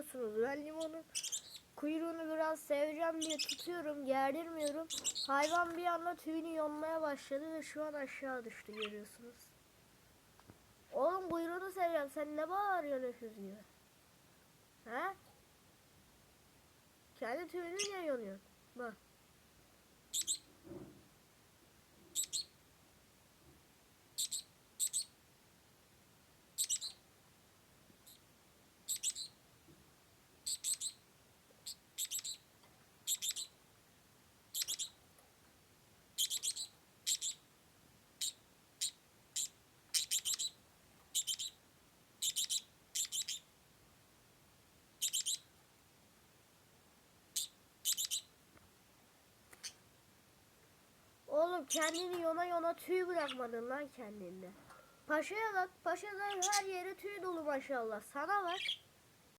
görüyorsunuz. Ben limonun kuyruğunu biraz seveceğim diye tutuyorum. Gerdirmiyorum. Hayvan bir anda tüyünü yonmaya başladı ve şu an aşağı düştü görüyorsunuz. Oğlum kuyruğunu seveceğim. Sen ne bağırıyorsun öküz gibi? He? Kendi tüyünü niye yonuyorsun? Bak. Oğlum kendini yona yona tüy bırakmadın lan kendinde. Paşa'ya bak. Paşa'da her yere tüy dolu maşallah. Sana bak.